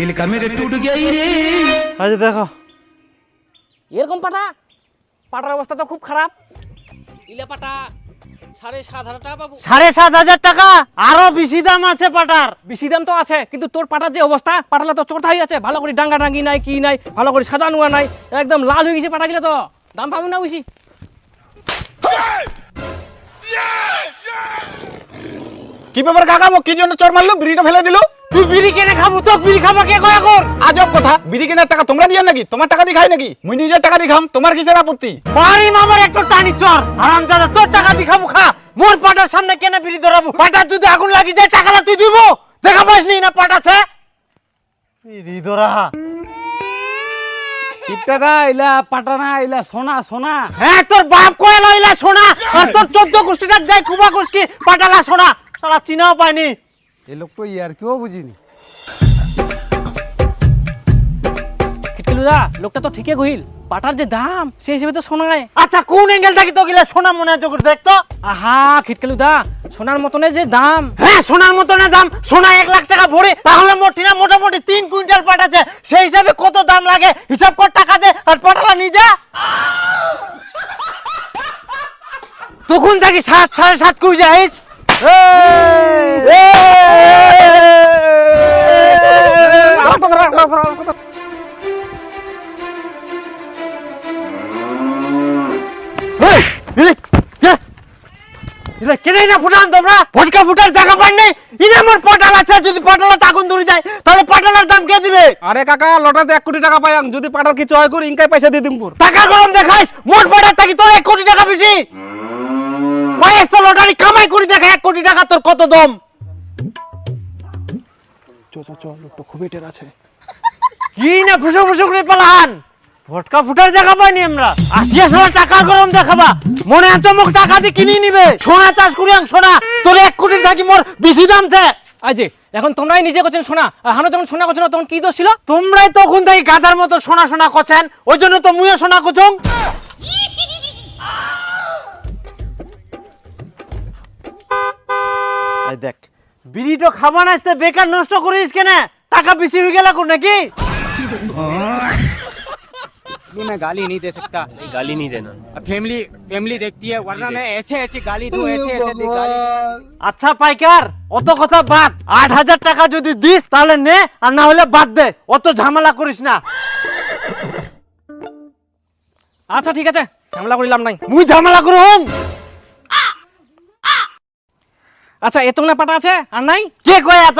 दिल का मेरे टूट गई रे আচ্ছা দেখো এরকম পাটা পাটার অবস্থা তো খুব খারাপ ইলে পাটা সাড়ে সাত হাজার টাকা পাবো সাড়ে সাত হাজার টাকা আরো বেশি দাম আছে পাটার বেশি দাম তো আছে কিন্তু তোর পাটার যে অবস্থা পাটালা তো চোরথাই আছে ভালো করে ডাঙ্গা ডাঙ্গি নাই কি নাই ভালো করে সাজানো নাই একদম লাল হয়ে গেছে পাটা গেলে তো দাম পাবো না বেশি কি ব্যাপার কাকা মোক কি জন্য চোর মারলো বিড়িটা ফেলে দিল তুই বিড়ি কেনে খাব তো বিড়ি খাব কে কয়া কর আজব কথা বিড়ি কেনার টাকা তোমরা দিয়ে নাকি? তোমার টাকা দিয়ে খাই নাকি? মুই নিজের টাকা খাম তোমার কিসের আপত্তি? বাড়ি মামার একটু টানি চর। আরাম দাদা তোর টাকা দি খাব খা। মোর পাটার সামনে কেনে বিড়ি ধরাবো? পাটার যদি আগুন লাগি যায় টাকাটা তুই দিব? দেখা পাস নি না পাটাছে বিড়ি ধরা। ইলা পাটানা ইলা সোনা সোনা। হ্যাঁ তোর বাপ কয়ে লইলা সোনা। আর তোর চোদ্দ গোষ্ঠীটা যাই কুবা গোষ্ঠী পাটালা সোনা। সারা চিনাও পায়নি। এ লোক তো ইয়ার কেউ বুঝিনি। কিটকেলুদা লোকটা তো ঠিকই কহিল পাটার যে দাম সেই হিসেবে তো শোনায় আচ্ছা কোন অ্যাঙ্গেল থাকি তো গিলা সোনা মনে আছে করে দেখতো আহা খিটকেলুদা সোনার মতনে যে দাম। হ্যাঁ সোনার মতো না দাম সোনা এক লাখ টাকা ভরে তাহলে মোটিনা মোটামুটি তিন কুইন্টাল পাঠাচ্ছে সেই হিসাবে কত দাম লাগে? হিসাব কর টাকা দে আর পাঠালা নিজে। তখন থাকি সাত সাড়ে সাত কুই যাইস কেনে পটাল আছে যদি পটালা আগুন ধরে যায় তাহলে পটালার দাম কে দিবে আরে কাকা লটাতে এক কোটি টাকা পাইয়াম যদি পাটার কিছু হয় করি ইনকাই পয়সা দিয়ে দিমপুর। টাকার গরম দেখাইস, মোট পটার থাকি তোর এক কোটি টাকা বেশি। পাইস লটারি কামাই করে দেখা এক কোটি টাকা তোর কত দম? চ চ চ লোকটা খুবই টের আছে। কি না ফুসো ফুসো করে পালান ফটকা ফুটার জায়গা পাইনি আমরা। আসিয়া সোনা টাকার গরম দেখাবা। মনে আছে মুখ টাকা দিয়ে কিনে নিবে? সোনা চাষ করি আং সোনা। তোর এক কোটি থাকি মোর বেশি দাম থে আই এখন তোমরাই নিজে করছেন সোনা। আর হানো যখন সোনা করছ না তখন কি দোষ ছিল? তোমরাই তখন থেকে গাধার মতো সোনা সোনা করছেন। ওই জন্য তো মুইও সোনা কুচুং দেখ বিড়িটো খাবা না আসতে বেকার নষ্ট করিস কেন টাকা বেশি হয়ে গেল কোন নাকি नहीं मैं गाली नहीं दे सकता গালি নি দেনা फैमिली फैमिली देखती है वरना मैं ऐसे ऐसे गाली दूं ऐसे ऐसे दे- गाली আচ্ছা পাইকার অত কথা বাদ আট হাজার টাকা যদি দিস তাহলে নে আর না হলে বাদ দে অত ঝামেলা করিস না আচ্ছা ঠিক আছে ঝামেলা করিলাম নাই মুই ঝামেলা করুম আচ্ছা এত না পাটা আছে? আর নাই? কে কয় এত